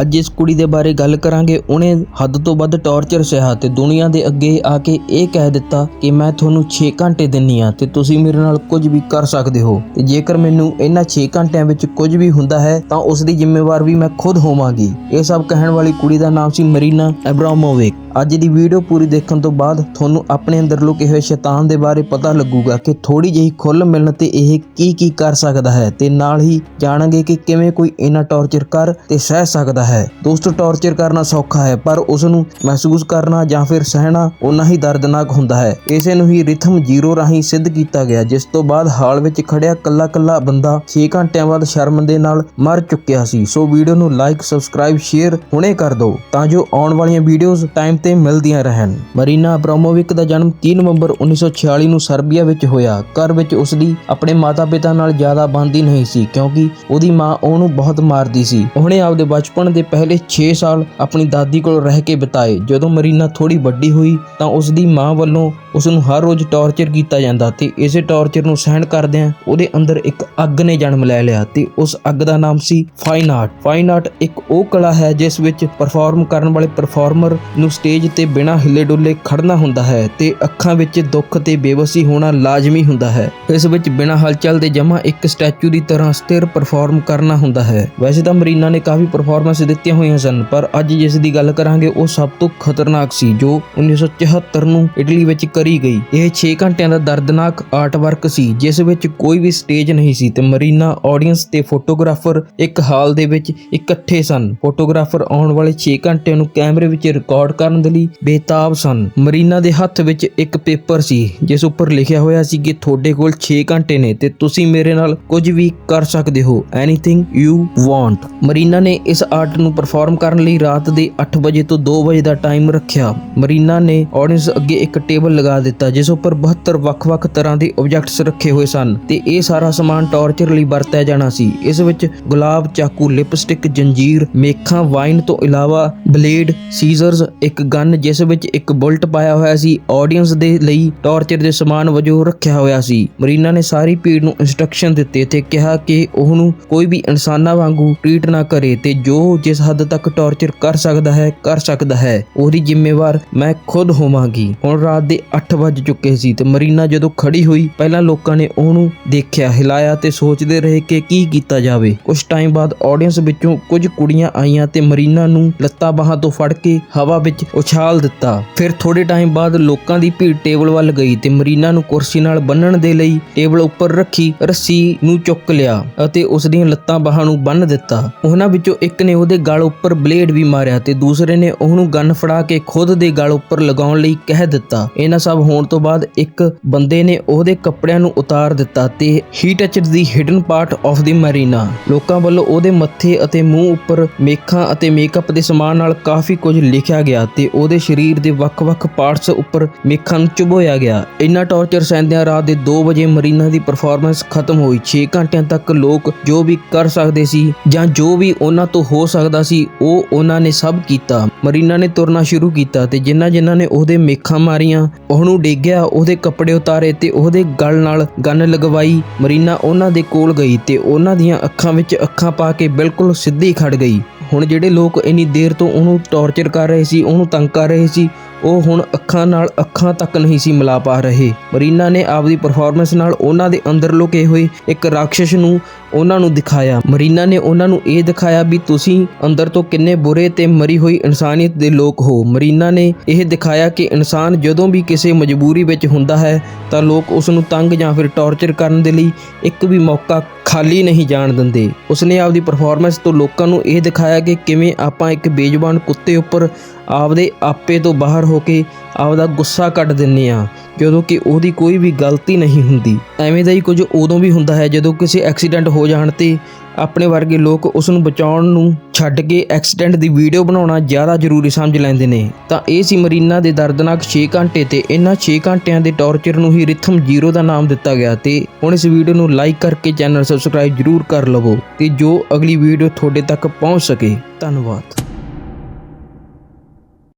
ਅੱਜ ਇਸ ਕੁੜੀ ਦੇ ਬਾਰੇ ਗੱਲ ਕਰਾਂਗੇ। ਉਹਨੇ ਹੱਦ ਤੋਂ ਵੱਧ ਟੌਰਚਰ ਸਹਿਆ ਤੇ ਦੁਨੀਆ ਦੇ ਅੱਗੇ ਆ ਕੇ ਇਹ ਕਹਿ ਦਿੱਤਾ ਕਿ ਮੈਂ ਤੁਹਾਨੂੰ 6 ਘੰਟੇ ਦਿੰਨੀ ਆ ਤੇ ਤੁਸੀਂ ਮੇਰੇ ਨਾਲ ਕੁਝ ਵੀ ਕਰ ਸਕਦੇ ਹੋ। ਤੇ ਜੇਕਰ ਮੈਨੂੰ ਇਹਨਾਂ 6 ਘੰਟਿਆਂ ਵਿੱਚ ਕੁਝ ਵੀ ਹੁੰਦਾ ਹੈ, ਤਾਂ ਉਸ ਦੀ ਜ਼ਿੰਮੇਵਾਰ ਵੀ ਮੈਂ ਖੁਦ ਹੋਵਾਂਗੀ। ਇਹ ਸਭ ਕਹਿਣ ਵਾਲੀ ਕੁੜੀ ਦਾ ਨਾਮ ਸੀ ਮਰੀਨਾ ਐਬਰਾਮੋਵਿਕ ਅੱਜ ਦੀ ਵੀਡੀਓ ਪੂਰੀ ਦੇਖਣ ਤੋਂ ਬਾਅਦ ਤੁਹਾਨੂੰ ਆਪਣੇ ਅੰਦਰ ਲੁਕੇ ਹੋਏ ਸ਼ੈਤਾਨ ਦੇ ਬਾਰੇ ਪਤਾ ਲੱਗੂਗਾ ਕਿ ਥੋੜੀ ਜਿਹੀ ਖੁੱਲ੍ਹ ਮਿਲਣ ਤੇ ਇਹ ਕੀ ਕੀ ਕਰ ਸਕਦਾ ਹੈ ਤੇ ਨਾਲ ਹੀ ਜਾਣਾਂਗੇ ਕਿ ਕਿਵੇਂ ਕੋਈ ਇਹਨਾਂ ਟੌਰਚਰ ਕਰ ਤੇ ਸਹਿ ਸਕਦਾ ਹੈ। ਦੋਸਤੋ ਟੌਰਚਰ ਕਰਨਾ ਸੌਖਾ ਹੈ, ਪਰ ਉਸ ਨੂੰ ਮਹਿਸੂਸ ਕਰਨਾ ਜਾਂ ਫਿਰ ਸਹਿਣਾ ਉਨਾ ਹੀ ਦਰਦਨਾਕ ਹੁੰਦਾ ਹੈ। ਇਸੇ ਨੂੰ ਹੀ ਰਿਥਮ ਜ਼ੀਰੋ ਰਾਹੀਂ ਸਿੱਧ ਕੀਤਾ ਗਿਆ, ਜਿਸ ਤੋਂ ਬਾਅਦ ਹਾਲ ਵਿੱਚ ਖੜਿਆ ਕੱਲਾ ਕੱਲਾ ਬੰਦਾ 6 ਘੰਟਿਆਂ ਬਾਅਦ ਸ਼ਰਮ ਦੇ ਨਾਲ ਮਰ ਚੁੱਕਿਆ ਸੀ। ਸੋ ਵੀਡੀਓ ਨੂੰ ਲਾਈਕ ਸਬਸਕ੍ਰਾਈਬ ਸ਼ੇਅਰ ਹੁਣੇ ਕਰ ਦਿਓ, ਤਾਂ ਜੋ ਆਉਣ ਵਾਲੀਆਂ ਵੀਡੀਓਜ਼ ਟਾਈਮ ਤੇ ਮਿਲਦੀਆਂ ਰਹਿਣ। ਮਰੀਨਾ ਅਬਰਾਮੋਵਿਕ ਦਾ ਜਨਮ 3 ਨਵੰਬਰ 1946 ਨੂੰ ਸਰਬੀਆ ਵਿੱਚ ਹੋਇਆ। ਘਰ ਵਿੱਚ ਉਸ ਦੀ ਆਪਣੇ ਮਾਤਾ-ਪਿਤਾ ਨਾਲ ਜ਼ਿਆਦਾ ਬਣਦੀ ਨਹੀਂ ਸੀ, ਕਿਉਂਕਿ ਉਹਦੀ ਮਾਂ ਉਹਨੂੰ ਬਹੁਤ ਮਾਰਦੀ ਸੀ। ਉਹਨੇ ਆਪਦੇ ਬਚਪਨ ਦੇ ਪਹਿਲੇ 6 ਸਾਲ ਆਪਣੀ ਦਾਦੀ ਕੋਲ ਰਹਿ ਕੇ ਬਿਤਾਏ। ਜਦੋਂ ਮਰੀਨਾ ਥੋੜੀ ਵੱਡੀ ਹੋਈ, ਤਾਂ ਉਸ ਦੀ ਮਾਂ ਵੱਲੋਂ ਉਸ ਨੂੰ ਹਰ ਰੋਜ਼ ਟੌਰਚਰ ਕੀਤਾ ਜਾਂਦਾ ਤੇ ਇਸੇ ਟੌਰਚਰ ਨੂੰ ਸਹਿਣ ਕਰਦਿਆਂ ਉਹਦੇ ਅੰਦਰ ਇੱਕ ਅੱਗ ਨੇ ਜਨਮ ਲੈ ਲਿਆ ਤੇ ਉਸ ਅੱਗ ਦਾ ਨਾਮ ਸੀ ਫਾਈਨ ਆਰਟ। ਫਾਈਨ ਆਰਟ ਇੱਕ ਉਹ ਕਲਾ ਹੈ ਜਿਸ ਵਿੱਚ ਪਰਫਾਰਮ ਕਰਨ ਵਾਲੇ ਪਰਫਾਰਮਰ ਨੂੰ ਸਟੇਜ ਤੇ ਬਿਨਾਂ ਹਿੱਲੇ ਡੁੱਲੇ ਖੜਨਾ ਹੁੰਦਾ ਹੈ ਤੇ ਅੱਖਾਂ ਵਿੱਚ ਦੁੱਖ ਤੇ ਬੇਬਸੀ ਹੋਣਾ ਲਾਜ਼ਮੀ ਹੁੰਦਾ ਹੈ। ਇਸ ਵਿੱਚ ਬਿਨਾਂ ਹਲਚਲ ਦੇ ਜਮਾ ਇੱਕ ਸਟੈਚੂ ਦੀ ਤਰ੍ਹਾਂ ਸਥਿਰ ਪਰਫਾਰਮ ਕਰਨਾ ਹੁੰਦਾ ਹੈ। ਵੈਸੇ ਤਾਂ ਮਰੀਨਾ ਨੇ ਕਾਫੀ ਪਰਫਾਰਮੈਂਸ ਦਿੱਤੀਆਂ ਹੋਈਆਂ ਸਨ, ਪਰ ਅੱਜ ਜਿਸ ਦੀ ਗੱਲ ਕਰਾਂਗੇ, ਉਹ ਸਭ ਤੋਂ ਖਤਰਨਾਕ ਸੀ, ਜੋ 1974 ਨੂੰ ਇਟਲੀ ਵਿੱਚ ਕਰੀ ਗਈ। ਇਹ 6 ਘੰਟਿਆਂ ਦਾ ਦਰਦਨਾਕ ਆਰਟ ਵਰਕ ਸੀ, ਜਿਸ ਵਿੱਚ ਕੋਈ ਵੀ ਸਟੇਜ ਨਹੀਂ ਸੀ, ਤੇ ਮਰੀਨਾ ਆਡੀਅנס ਤੇ ਫੋਟੋਗ੍ਰਾਫਰ ਇੱਕ ਹਾਲ ਦੇ ਵਿੱਚ ਇਕੱਠੇ ਸਨ। ਫੋਟੋਗ੍ਰਾਫਰ ਆਉਣ ਵਾਲੇ 6 ਘੰਟਿਆਂ ਨੂੰ ਕੈਮਰੇ ਵਿੱਚ ਰਿਕਾਰਡ ਕਰਨ ਦੇ ਲਈ ਬੇਤਾਬ ਸਨ। ਮਰੀਨਾ ਦੇ ਹੱਥ ਵਿੱਚ ਇੱਕ ਪੇਪਰ ਸੀ, ਜਿਸ ਉੱਪਰ ਲਿਖਿਆ ਹੋਇਆ ਸੀ ਕਿ ਤੁਹਾਡੇ ਕੋਲ 6 ਘੰਟੇ ਨੇ, ਤੇ ਤੁਸੀਂ ਮੇਰੇ ਨਾਲ ਕੁਝ ਵੀ ਕਰ ਸਕਦੇ ਹੋ, ਐਨੀਥਿੰਗ ਯੂ ਵਾਂਟ। ਮਰੀਨਾ ਨੇ ਇਸ ਆਰਟ ਨਾਟ ਨੂੰ ਪਰਫਾਰਮ ਕਰਨ ਲਈ ਰਾਤ ਦੇ 8 ਵਜੇ ਤੋਂ 2 ਵਜੇ ਦਾ ਟਾਈਮ ਰੱਖਿਆ। ਮਰੀਨਾ ਨੇ ਆਡੀਅנס ਅੱਗੇ ਇੱਕ ਟੇਬਲ ਲਗਾ ਦਿੱਤਾ, ਜਿਸ ਉੱਪਰ 72 ਵੱਖ-ਵੱਖ ਤਰ੍ਹਾਂ ਦੇ ਆਬਜੈਕਟਸ ਰੱਖੇ ਹੋਏ ਸਨ ਤੇ ਇਹ ਸਾਰਾ ਸਮਾਨ ਟੌਰਚਰ ਲਈ ਵਰਤਿਆ ਜਾਣਾ ਸੀ। ਇਸ ਵਿੱਚ ਗੁਲਾਬ ਚਾਕੂ ਲਿਪਸਟਿਕ ਜੰਜੀਰ, ਮੇਖਾਂ ਵਾਈਨ ਤੋਂ ਇਲਾਵਾ ਬਲੇਡ ਸੀਜ਼ਰਸ ਇੱਕ ਗਨ ਜਿਸ ਵਿੱਚ ਇੱਕ ਬੁਲਟ ਪਾਇਆ ਹੋਇਆ ਸੀ। ਆਡੀਅנס ਦੇ ਲਈ ਟੌਰਚਰ ਦੇ ਸਮਾਨ ਵਜੋਂ ਰੱਖਿਆ ਹੋਇਆ ਸੀ। ਮਰੀਨਾ ਨੇ ਸਾਰੀ ਭੀੜ ਨੂੰ ਇਨਸਟਰਕਸ਼ਨ ਦਿੱਤੇ ਤੇ ਕਿਹਾ ਕਿ ਉਹਨੂੰ ਕੋਈ ਵੀ ਇਨਸਾਨਾਂ ਵਾਂਗੂ ਟ੍ਰੀਟ ਨਾ ਕਰੇ ਤੇ ਜੋ ਜਿਸ ਹੱਦ ਤੱਕ ਟੌਰਚਰ ਕਰ ਸਕਦਾ ਹੈ, ਕਰ ਸਕਦਾ ਹੈ, ਉਹਦੀ ਜ਼ਿੰਮੇਵਾਰ ਮੈਂ ਖੁਦ ਹੋਵਾਂਗੀ। ਹੁਣ ਰਾਤ ਦੇ 8 ਵੱਜ ਚੁੱਕੇ ਸੀ ਤੇ ਮਰੀਨਾ ਜਦੋਂ ਖੜੀ ਹੋਈ, ਪਹਿਲਾਂ ਲੋਕਾਂ ਨੇ ਉਹਨੂੰ ਦੇਖਿਆ, ਹਿਲਾਇਆ ਤੇ ਸੋਚਦੇ ਰਹੇ ਕਿ ਕੀ ਕੀਤਾ ਜਾਵੇ। ਕੁਝ ਟਾਈਮ ਬਾਅਦ ਆਡੀਅנס ਵਿੱਚੋਂ ਕੁਝ ਕੁੜੀਆਂ ਆਈਆਂ ਤੇ ਮਰੀਨਾ ਨੂੰ ਲੱਤਾਂ ਬਾਹਾਂ ਤੋਂ ਫੜ ਕੇ ਹਵਾ ਵਿੱਚ ਉਛਾਲ ਦਿੱਤਾ। ਫਿਰ ਥੋੜੇ ਟਾਈਮ ਬਾਅਦ ਲੋਕਾਂ ਦੀ ਭੀੜ ਟੇਬਲ ਵੱਲ ਗਈ ਤੇ ਮਰੀਨਾ ਨੂੰ ਕੁਰਸੀ ਨਾਲ ਬੰਨਣ ਦੇ ਲਈ ਟੇਬਲ ਉੱਪਰ ਰੱਖੀ, ਰੱਸੀ ਨੂੰ ਚੁੱਕ ਲਿਆ ਅਤੇ ਉਸ ਦੀਆਂ ਲੱਤਾਂ ਬਾਹਾਂ ਨੂੰ ਬੰਨ ਦਿੱਤਾ। ਉਹਨਾਂ ਵਿੱਚੋਂ ਇੱਕ ਨੇ ਉਹਦੇ ਗਲ ਉੱਪਰ ਬਲੇਡ ਵੀ ਮਾਰਿਆ ਤੇ ਦੂਸਰੇ ਨੇ ਉਹਨੂੰ ਗਨ ਫੜਾ ਕੇ ਖੁਦ ਦੇ ਗਲ ਉੱਪਰ ਲਗਾਉਣ ਲਈ ਕਹਿ ਦਿੱਤਾ। ਇਹਨਾਂ ਸਭ ਹੋਣ ਤੋਂ ਬਾਅਦ ਇੱਕ ਬੰਦੇ ਨੇ ਉਹਦੇ ਕੱਪੜਿਆਂ ਨੂੰ ਉਤਾਰ ਦਿੱਤਾ ਤੇ he touched the hidden part of the Marina ਲੋਕਾਂ ਵੱਲੋਂ ਉਹਦੇ ਮੱਥੇ ਅਤੇ ਮੂੰਹ ਉੱਪਰ ਮੇਖਾਂ ਅਤੇ ਮੇਕਅਪ ਦੇ ਸਮਾਨ ਨਾਲ ਕਾਫੀ ਕੁਝ ਲਿਖਿਆ ਗਿਆ ਤੇ ਉਹਦੇ ਸਰੀਰ ਦੇ ਵੱਖ-ਵੱਖ ਪਾਰਟਸ ਉੱਪਰ ਮੇਖਾਂ ਨੂੰ ਚੁਬੋਇਆ ਗਿਆ। ਇੰਨਾ ਟੌਰਚਰ ਸਹਿੰਦਿਆਂ ਰਾਤ ਦੇ 2 ਵਜੇ ਮਰੀਨਾ ਦੀ ਪਰਫਾਰਮੈਂਸ ਖਤਮ ਹੋਈ। 6 ਘੰਟਿਆਂ ਤੱਕ ਲੋਕ ਜੋ ਵੀ ਕਰ ਸਕਦੇ ਸੀ ਜਾਂ ਜੋ ਵੀ ਉਹਨਾਂ ਤੋਂ ਹੋ ਸਕਦਾ ਸੀ, ਉਹ ਉਹਨਾਂ ਨੇ ਸਭ ਕੀਤਾ। ਮਰੀਨਾ ਨੇ ਤੁਰਨਾ ਸ਼ੁਰੂ ਕੀਤਾ ਤੇ ਜਿਨ੍ਹਾਂ ਜਿਨ੍ਹਾਂ ਨੇ ਉਹਦੇ ਮੇਖਾਂ ਮਾਰੀਆਂ, ਉਹਨੂੰ ਡੇਗਿਆ, ਉਹਦੇ ਕੱਪੜੇ ਉਤਾਰੇ ਤੇ ਉਹਦੇ ਗਲ ਨਾਲ ਗਨ ਲਗਵਾਈ। ਮਰੀਨਾ ਉਹਨਾਂ ਦੇ ਕੋਲ ਗਈ ਤੇ ਉਹਨਾਂ ਦੀਆਂ ਅੱਖਾਂ ਵਿੱਚ ਅੱਖਾਂ ਪਾ ਕੇ ਬਿਲਕੁਲ ਸਿੱਧੀ ਖੜ ਗਈ। ਹੁਣ ਜਿਹੜੇ ਲੋਕ ਇੰਨੀ ਦੇਰ ਤੋਂ ਉਹਨੂੰ ਟੌਰਚਰ ਕਰ ਰਹੇ ਸੀ, ਉਹਨੂੰ ਤੰਗ ਕਰ ਰਹੇ ਸੀ ਉਹ ਹੁਣ ਅੱਖਾਂ ਨਾਲ ਅੱਖਾਂ ਤੱਕ ਨਹੀਂ ਸੀ ਮਿਲਾ ਪਾ ਰਹੇ। ਮਰੀਨਾ ਨੇ ਆਪਦੀ ਪਰਫਾਰਮੈਂਸ ਨਾਲ ਉਹਨਾਂ ਦੇ ਅੰਦਰ ਲੁਕੇ ਹੋਏ ਇੱਕ ਰਾਖਸ਼ ਨੂੰ ਉਹਨਾਂ ਨੂੰ ਦਿਖਾਇਆ। ਮਰੀਨਾ ਨੇ ਉਹਨਾਂ ਨੂੰ ਇਹ ਦਿਖਾਇਆ ਵੀ ਤੁਸੀਂ ਅੰਦਰ ਤੋਂ ਕਿੰਨੇ ਬੁਰੇ ਤੇ ਮਰੀ ਹੋਈ ਇਨਸਾਨੀਅਤ ਦੇ ਲੋਕ ਹੋ। ਮਰੀਨਾ ਨੇ ਇਹ ਦਿਖਾਇਆ ਕਿ ਇਨਸਾਨ ਜਦੋਂ ਵੀ ਕਿਸੇ ਮਜਬੂਰੀ ਵਿੱਚ ਹੁੰਦਾ ਹੈ, ਤਾਂ ਲੋਕ ਉਸ ਨੂੰ ਤੰਗ ਜਾਂ ਫਿਰ ਟੌਰਚਰ ਕਰਨ ਦੇ ਲਈ ਇੱਕ ਵੀ ਮੌਕਾ ਖਾਲੀ ਨਹੀਂ ਜਾਣ ਦਿੰਦੇ। ਉਸਨੇ ਆਪਦੀ ਪਰਫਾਰਮੈਂਸ ਤੋਂ ਲੋਕਾਂ ਨੂੰ ਇਹ ਦਿਖਾਇਆ ਕਿ ਕਿਵੇਂ ਆਪਾਂ ਇੱਕ ਬੇਜ਼ੁਬਾਨ ਕੁੱਤੇ ਉੱਪਰ ਆਪਦੇ ਆਪੇ ਤੋਂ ਬਾਹਰ ਹੋ ਕੇ ਆਪਦਾ ਗੁੱਸਾ ਕੱਢ ਦਿੰਨੇ ਆ ਜਦੋਂ ਕਿ ਉਹਦੀ ਕੋਈ ਵੀ ਗਲਤੀ ਨਹੀਂ ਹੁੰਦੀ। ਐਵੇਂ ਦਾ ਹੀ ਕੁਝ ਉਦੋਂ ਵੀ ਹੁੰਦਾ ਹੈ ਜਦੋਂ ਕਿਸੇ ਐਕਸੀਡੈਂਟ ਹੋ ਜਾਣ ਤੇ ਆਪਣੇ ਵਰਗੇ ਲੋਕ ਉਸ ਨੂੰ ਬਚਾਉਣ ਨੂੰ ਛੱਡ ਕੇ ਐਕਸੀਡੈਂਟ ਦੀ ਵੀਡੀਓ ਬਣਾਉਣਾ ਜ਼ਿਆਦਾ ਜ਼ਰੂਰੀ ਸਮਝ ਲੈਂਦੇ ਨੇ। ਤਾਂ ਇਹ ਸੀ ਮਰੀਨਾ ਦੇ ਦਰਦਨਾਕ 6 ਘੰਟੇ ਤੇ ਇਹਨਾਂ 6 ਘੰਟਿਆਂ ਦੇ ਟੌਰਚਰ ਨੂੰ ਹੀ ਰਿਥਮ ਜ਼ੀਰੋ ਦਾ ਨਾਮ ਦਿੱਤਾ ਗਿਆ ਤੇ ਹੁਣ ਇਸ ਵੀਡੀਓ ਨੂੰ ਲਾਈਕ ਕਰਕੇ ਚੈਨਲ ਸਬਸਕ੍ਰਾਈਬ ਜ਼ਰੂਰ ਕਰ ਲਵੋ ਤੇ ਜੋ ਅਗਲੀ ਵੀਡੀਓ ਤੁਹਾਡੇ ਤੱਕ ਪਹੁੰਚ ਸਕੇ। ਧੰਨਵਾਦ।